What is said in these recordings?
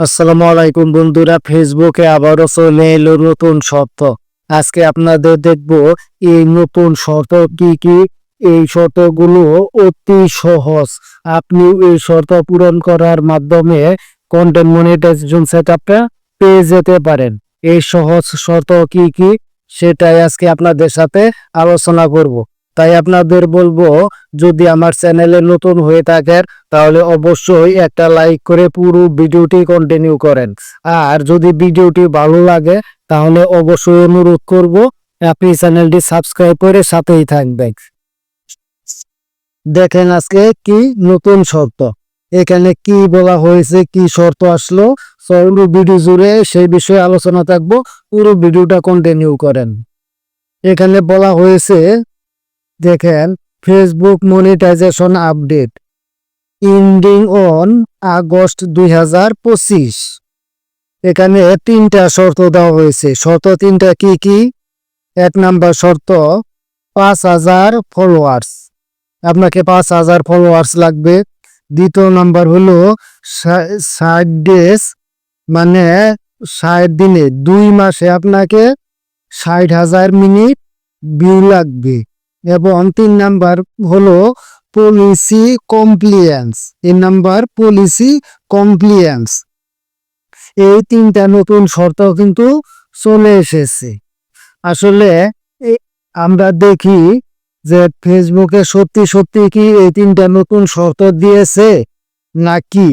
আসসালামু আলাইকুম বন্ধুরা, ফেসবুকে আবারও চলে এলো নতুন শর্ত। আজকে আপনাদের দেখব এই নতুন শর্ত কি কি? এই শর্তগুলো অতি সহজ। আপনি এই শর্ত পূরণ করার মাধ্যমে কন্টেন্ট মনিটাইজেশন সেটআপটা পেয়ে যেতে পারেন। এই সহজ শর্ত কি কি? সেটাই আজকে আপনাদের সাথে আলোচনা করব। তাই আপনাদের বলব, যদি আমার চ্যানেলে নতুন হয়ে থাকেন, তাহলে অবশ্যই একটা লাইক করে পুরো ভিডিওটি কন্টিনিউ করেন। আর যদি ভিডিওটি ভালো লাগে, তাহলে অবশ্যই অনুরোধ করব, আপনি চ্যানেলটি সাবস্ক্রাইব করে সাথেই থাকবেন। দেখেন আজকে কি নতুন শর্ত। এখানে কি বলা হয়েছে, কি শর্ত আসলো, পুরো ভিডিও জুড়ে সেই বিষয়ে আলোচনা থাকব, পুরো ভিডিওটা কন্টিনিউ করেন। এখানে বলা হয়েছে দেখেন Facebook monetisation update ending on August দুই হাজার পঁচিশ। এখানে তিনটা শর্ত দেওয়া হয়েছে। শর্ত তিনটা কি কি? এক নাম্বার শর্ত, পাঁচ হাজার ফলোয়ার্স আপনাকে পাঁচ হাজার ফলোয়ার্স লাগবে। দ্বিতীয় নাম্বার হলো ষাট ডেজ মানে ষাট দিনে, দুই মাসে আপনাকে ষাট হাজার মিনিট ভিউ লাগবে। এবং তিন নাম্বার হলো পলিসি কমপ্লিয়েন্স তিন নাম্বার পলিসি কমপ্লিয়েন্স এই তিনটা নতুন শর্ত কিন্তু চলে এসেছে। আসলে আমরা দেখি যে ফেসবুকে সত্যি সত্যি কি এই তিনটা নতুন শর্ত দিয়েছে নাকি?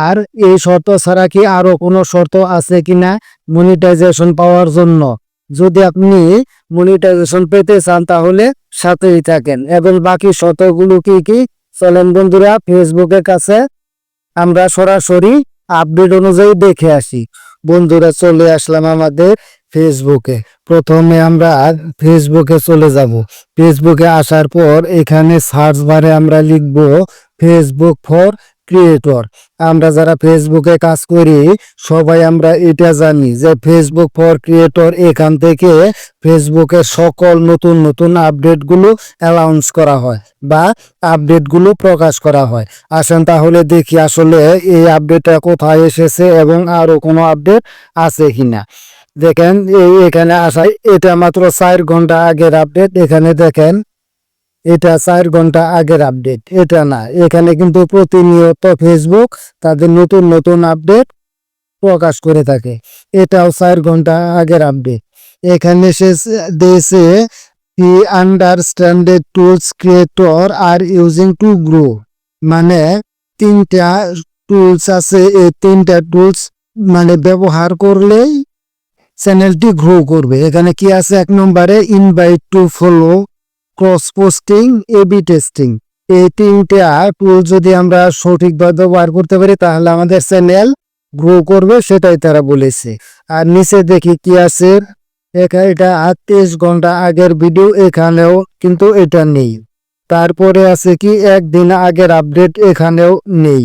আর এই শর্ত ছাড়া কি আরও কোনো শর্ত আছে কিনা মনিটাইজেশন পাওয়ার জন্য? যদি আপনি মনিটাইজেশন পেতে চান তাহলে সাথেই থাকেন। এবং বাকি শতগুলো কি কি? চলেন বন্ধুরা ফেসবুকের কাছে আমরা সরাসরি আপডেট অনুযায়ী দেখে আসি। বন্ধুরা, চলে আসলাম আমাদের ফেসবুকে প্রথমে আমরা ফেসবুকে চলে যাব। ফেসবুকে আসার পর এখানে সার্চ বারে আমরা লিখব ফেসবুক ফর ক্রিয়েটর আমরা যারা ফেসবুকে কাজ করি, সবাই আমরা এটা জানি যে ফেসবুক ফর ক্রিয়েটর এখান থেকে ফেসবুকে সকল নতুন নতুন আপডেটগুলো অ্যালাউন্স করা হয় বা আপডেটগুলো প্রকাশ করা হয়। আসেন তাহলে দেখি আসলে এই আপডেটটা কোথায় এসেছে এবং আরও কোনো আপডেট আছে কিনা। দেখেন, এই এখানে আসায় এটা মাত্র চার ঘণ্টা আগের আপডেট এখানে দেখেন এটা চার ঘণ্টা আগের আপডেট এটা না। এখানে কিন্তু প্রতিনিয়ত ফেসবুক তাদের নতুন নতুন আপডেট প্রকাশ করে থাকে। এটাও চার ঘণ্টা আগের আপডেট এখানে সে দিয়েছে he understanded tools creator are using to grow মানে তিনটা টুলস আছে, এই তিনটা টুলস মানে ব্যবহার করলেই চ্যানেলটি গ্রো করবে। এখানে কি আছে? এক নম্বরে invite to follow cross posting, A B testing. এই তিনটা টুল যদি আমরা সঠিকভাবে ব্যবহার করতে পারি, তাহলে আমাদের চ্যানেল গ্রো করবে, সেটাই তারা বলেছে। আর নিচে দেখি কি আছে। এখানে এটা আটত্রিশ ঘণ্টা আগের ভিডিও এখানেও কিন্তু এটা নেই। তারপরে আছে কি, একদিন আগের আপডেট এখানেও নেই।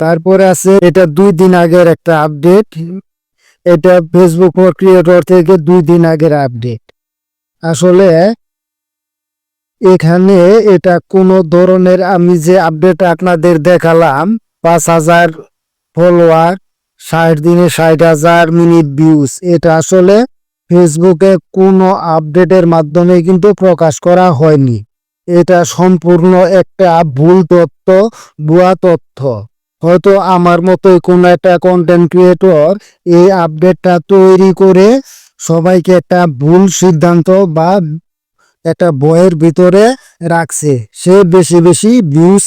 তারপরে আছে, এটা দুই দিন আগের একটা আপডেট এটা ফেসবুক ক্রিয়েটর থেকে দুই দিন আগের আপডেট আসলে এখানে এটা কোনো ধরনের আমি যে আপডেট আপনাদের দেখালাম, পাঁচ হাজার ফলোয়ার ষাট দিনে ষাট হাজার মিনিট ভিউজ এটা আসলে ফেসবুকে কোনো আপডেটের মাধ্যমে কিন্তু প্রকাশ করা হয়নি। এটা সম্পূর্ণ একটা ভুল তথ্য, ভুয়া তথ্য। হয়তো আমার মতোই কোনো একটা কন্টেন্ট ক্রিয়েটর এই আপডেটটা তৈরি করে সবাইকে একটা ভুল সিদ্ধান্ত বা একটা বইয়ের ভিতরে রাখছে। সে বেশি বেশি ভিউজ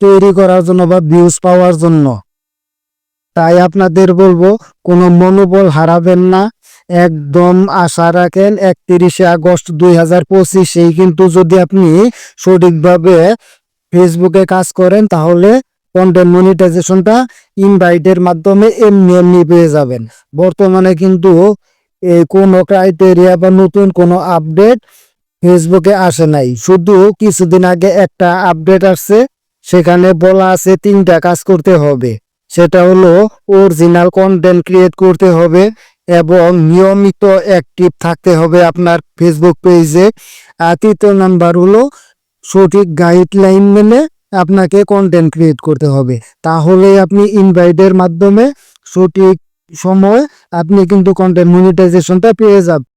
তৈরি করার জন্য বা ভিউজ পাওয়ার জন্য। তাই আপনাদের বলব, কোনো মনোবল হারাবেন না। একদম আশা রাখেন, একত্রিশে আগস্ট দুই হাজার পঁচিশেই কিন্তু যদি আপনি সঠিকভাবে ফেসবুকে কাজ করেন, তাহলে কন্টেন্ট মনিটাইজেশনটা ইনভাইটের মাধ্যমে এমনি এমনি পেয়ে যাবেন। বর্তমানে কিন্তু এই কোনো ক্রাইটেরিয়া বা নতুন কোনো আপডেট ফেসবুকে আসে নাই। শুধু কিছুদিন আগে একটা আপডেট আসছে, সেখানে বলা আছে তিনটা কাজ করতে হবে। সেটা হলো অরিজিনাল কন্টেন্ট ক্রিয়েট করতে হবে এবং নিয়মিত অ্যাক্টিভ থাকতে হবে আপনার ফেসবুক পেজে আর তৃতীয় নাম্বার হলো সঠিক গাইডলাইন মেনে আপনাকে কন্টেন্ট ক্রিয়েট করতে হবে। তাহলে আপনি ইনভাইটের মাধ্যমে সঠিক সময় আপনি কিন্তু কন্টেন্ট মনিটাইজেশনটা পেয়ে যাবেন।